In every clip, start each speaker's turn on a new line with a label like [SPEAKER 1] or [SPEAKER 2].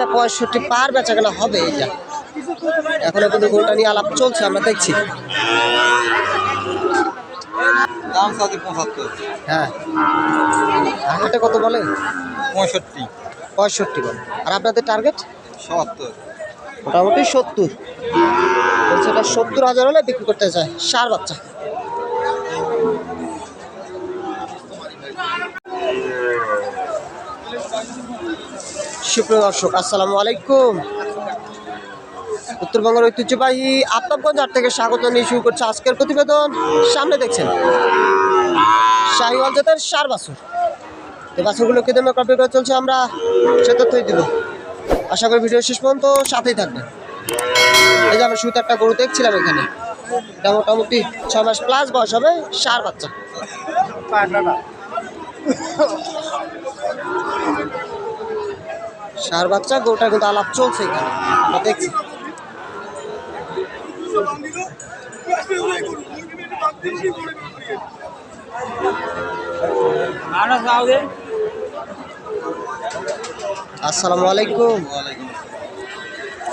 [SPEAKER 1] মানে পঁয়ষট্টি পার বেচা কেনা হবে এটা। এখনও কিন্তু গরুটা নিয়ে আলাপ চলছে আমরা দেখছি।
[SPEAKER 2] দাম সাথে পঁচাত্তর।
[SPEAKER 1] হ্যাঁ। কত বলে?
[SPEAKER 2] পঁয়ষট্টি।
[SPEAKER 1] পঁয়ষট্টি বলে। আর আপনাদের টার্গেট
[SPEAKER 2] সত্তর।
[SPEAKER 1] মোটামুটি সত্তর। এটা সত্তর হাজার হলে বিক্রি করতে চায় সার বাচ্চা। সুপ্রিয় দর্শক, আসসালামু আলাইকুম। উত্তরবঙ্গের ঐতিহ্যবাহী আফতাবগঞ্জ হাট থেকে স্বাগত নিয়ে শুরু করছে আজকের প্রতিবেদন। সামনে দেখছেন, শাহিওয়াল জাতের সার বাছুর। এই বাছুরগুলো কেদে করে চলছে আমরা সে তথ্যই দিব। আশা করি ভিডিও শেষ পর্যন্ত সাথেই থাকবেন। এই যে আমরা শুরুতে একটা গরু দেখছিলাম এখানে, এটা মোটামুটি ছয় মাস প্লাস বয়স হবে সার বাচ্চা। সার বাচ্চা গরুটা কিন্তু আলাপ চলছে এখানে। আমরা দেখছি। আসসালামু আলাইকুম।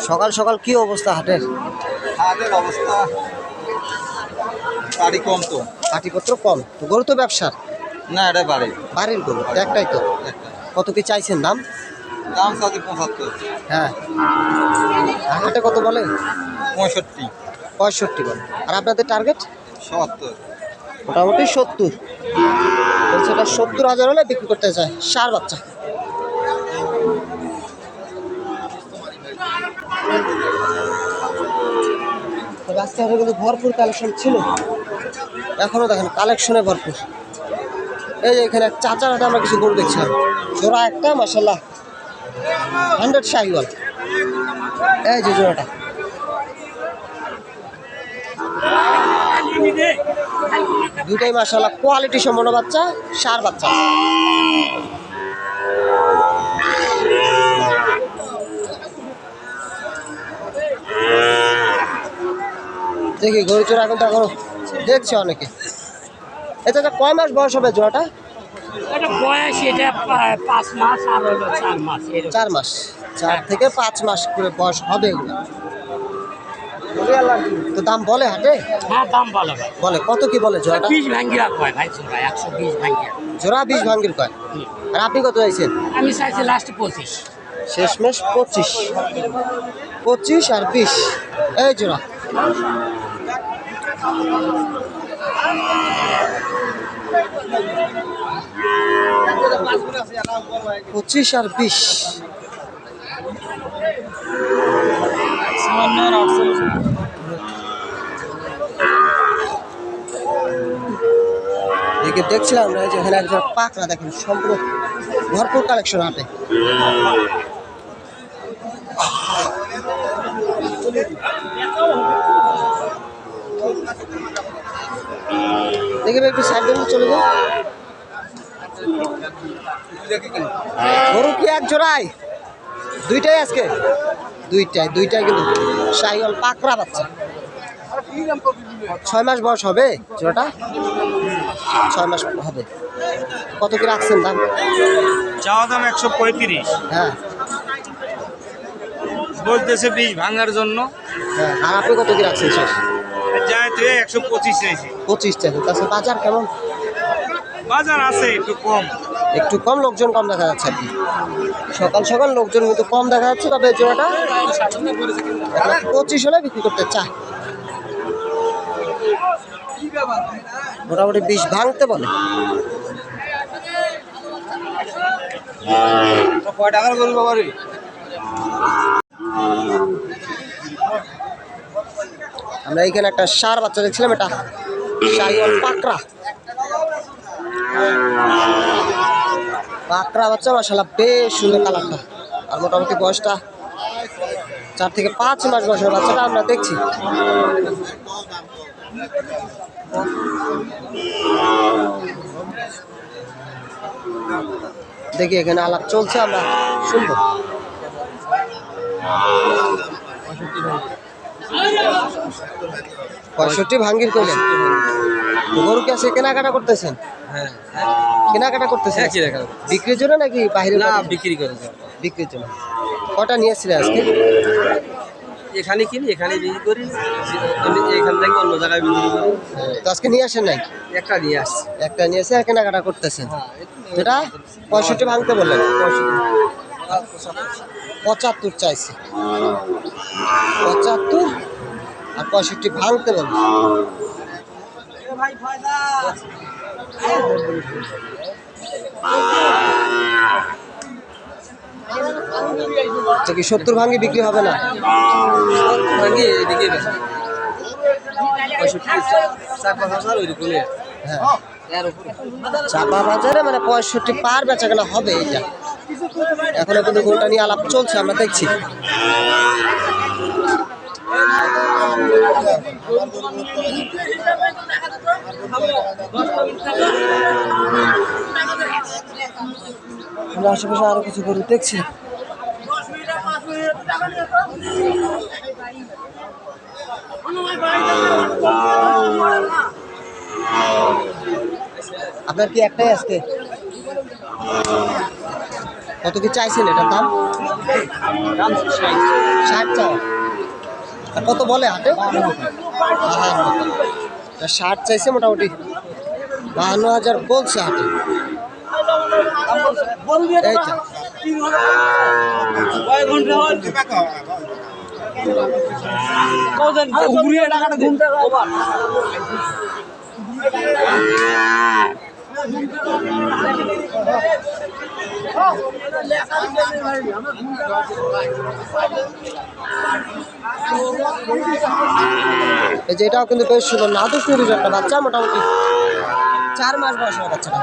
[SPEAKER 1] সকাল সকাল কি অবস্থা হাটের?
[SPEAKER 2] হাটের অবস্থা বাড়ি কম তো।
[SPEAKER 1] পাটিপত্র কম। তো গরু তো ব্যবসার?
[SPEAKER 2] না এটা বাড়ি
[SPEAKER 1] বাড়ির গরু একটাই তো। কত কি চাইছেন দাম?
[SPEAKER 2] দাম সাথে পঁচাত্তর।
[SPEAKER 1] হ্যাঁ। হাটে কত বলে?
[SPEAKER 2] পঁয়ষট্টি।
[SPEAKER 1] পঁয়ষট্টি বলে। আর আপনাদের টার্গেট
[SPEAKER 2] সত্তর।
[SPEAKER 1] মোটামুটি সত্তর। বলছে এটা সত্তর হাজার হলে বিক্রি করতে চায়। সার বাচ্চা। আজকে কিন্তু ভরপুর কালেকশন ছিল। এখনও দেখেন কালেকশনে ভরপুর। এই যে এখানে চাচার হাটে আমরা কিছু গরু দেখছিলাম। জোড়া একটা মাসাল্লাহ হান্ড্রেড শাহিওয়াল এই যে জোড়াটা। দুটাই মাসাল্লাহ কোয়ালিটি সম্পন্ন বাচ্চা, সার বাচ্চা। দেখি গরু চোরা এখন তো এখনও দেখছে অনেকে। এটা কয় মাস বয়স হবে জোড়াটা?
[SPEAKER 3] এটা বয়স এটা পাঁচ মাস আর হলো চার মাস
[SPEAKER 1] চার মাস চার থেকে পাঁচ মাস করে বয়স হবে এগুলো। তো দাম বলে হাটে?
[SPEAKER 3] হ্যাঁ দাম ভাই।
[SPEAKER 1] বলে কত কি বলে জোড়াটা?
[SPEAKER 3] বিশ ভাঙ্গিয়া কয় ভাই জোড়া? একশো বিশ ভাঙ্গিয়া।
[SPEAKER 1] জোড়া বিশ ভাঙ্গির কয়? আর আপনি কত চাইছেন?
[SPEAKER 3] আমি চাইছি লাস্ট পঁচিশ।
[SPEAKER 1] শেষমেশ পঁচিশ। পঁচিশ আর বিশ। এই জোড়া। পঁচিশ আর বিশ। এদিকে দেখছিলাম আমরা যে এখানে একজন পাকড়া দেখেন সম্পূর্ণ ভরপুর কালেকশন হাটে দেখে একটু সাইড চলে যাও। গরু কি এক জোড়াই? দুইটাই আজকে? দুইটাই দুইটাই কিন্তু। শাহিওয়াল পাকড়া বাচ্চা। ছয় মাস বয়স হবে জোড়াটা? ছয় মাস হবে। কত কি রাখছেন দাম?
[SPEAKER 4] চাওয়া দাম একশো পঁয়ত্রিশ।
[SPEAKER 1] হ্যাঁ।
[SPEAKER 4] বলতেছে বীজ ভাঙার জন্য।
[SPEAKER 1] হ্যাঁ আর আপনি কত কি রাখছেন শেষ
[SPEAKER 4] যায় তুই একশো পঁচিশ চাইছি।
[SPEAKER 1] পঁচিশ টাকা তাছাড়া বাজার কেমন?
[SPEAKER 4] বাজার আছে একটু কম।
[SPEAKER 1] একটু কম লোকজন কম দেখা যাচ্ছে আর সকাল সকাল লোকজন কিন্তু কম দেখা যাচ্ছে তবে জোড়াটা পঁচিশ হলে বিক্রি করতে চায়। মোটামুটি বিষ ভাঙতে বলে।
[SPEAKER 2] কয় টাকার গরু বাবা
[SPEAKER 1] আমরা এখানে একটা সার বাচ্চা দেখছিলাম এটা শাহিওয়াল পাকড়া। পাকড়া বাচ্চা মাসাল্লাহ বেশ সুন্দর কালারটা। আর মোটামুটি বয়সটা চার থেকে পাঁচ মাস বয়সের বাচ্চাটা আমরা দেখছি। দেখি এখানে আলাপ চলছে, আমরা শুনব। পঁয়ষট্টি ভাঙ্গির করলেন গরু কি আছে কেনাকাটা করতেছেন?
[SPEAKER 2] হ্যাঁ।
[SPEAKER 1] কেনাকাটা করতেছেন
[SPEAKER 2] দেখা
[SPEAKER 1] বিক্রির জন্য নাকি বাইরে
[SPEAKER 2] না বিক্রি করে।
[SPEAKER 1] বিক্রির জন্য। কটা নিয়েছিলে আজকে?
[SPEAKER 5] এখানে কিনি এখানে বিক্রি করি। এখান থেকে অন্য জায়গায় বিক্রি করি।
[SPEAKER 1] তো আজকে নিয়ে আসেন নাই?
[SPEAKER 5] একটা নিয়ে আসছি।
[SPEAKER 1] একটা নিয়ে এসে আর কেনাকাটা করতেছেন? এটা পঁয়ষট্টি ভাঙতে বললেন? পঁচাত্তর চাইছে। পঁচাত্তর? আর পঁয়ষট্টি ভাঙতে বললেন কি সত্তর ভাঙে বিক্রি হবে না?
[SPEAKER 5] ভাঙি এদিকে
[SPEAKER 1] হ্যাঁ। চাপা বাজারে মানে পঁয়ষট্টি পার বেচা কেনা হবে এটা এখনও কিন্তু গোলটা নিয়ে আলাপ চলছে আমরা দেখছি। আমরা আশেপাশে আরও কিছু গরু দেখছি। আপনার কি একটাই আজকে? কত কি চাইছেন এটার দাম? ষাট আর কত বলে হাটে বাহান্ন ষাট চাইছে মোটামুটি। বাহান্ন হাজার বলছে হাটে এইটা এই কিন্তু বেশ সুন্দর নাদুস নুরির একটা বাচ্চা, মোটামুটি চার মাস বয়স বাচ্চাটা।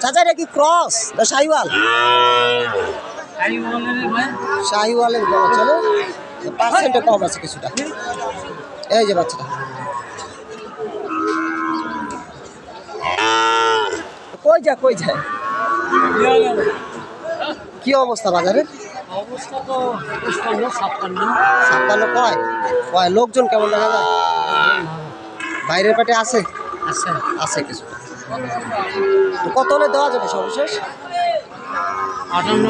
[SPEAKER 1] চাচা, এটা কি ক্রস না শাহিওয়াল? শাহিওয়ালের বড় চলো পার্সেন্টে কম আছে কিছুটা। এই যে বাচ্চাটা। যা কই যায়? কি অবস্থা বাজারে?
[SPEAKER 3] অবস্থা তো ছাপ্পান্ন।
[SPEAKER 1] ছাপ্পান্ন কয়? কয়? লোকজন কেমন দেখা যায়? বাইরের পেটে আছে?
[SPEAKER 3] আছে।
[SPEAKER 1] আছে কিছু। কত হলে দেওয়া যাবে সর্বশেষ?
[SPEAKER 3] আটান্ন।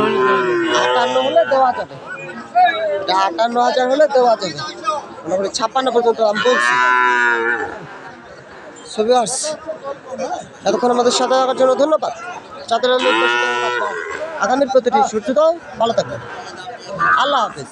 [SPEAKER 1] আটান্ন হলে দেওয়া যাবে। আটান্ন হাজার হলে দেওয়া যাবে। ছাপ্পান্ন পর্যন্ত আমি বলছি। আসছে এতক্ষণ আমাদের সাথে থাকার জন্য ধন্যবাদ। চাঁদের। আগামীর প্রতিটি সূর্যোদয় ভালো থাকবে আল্লাহ হাফিজ।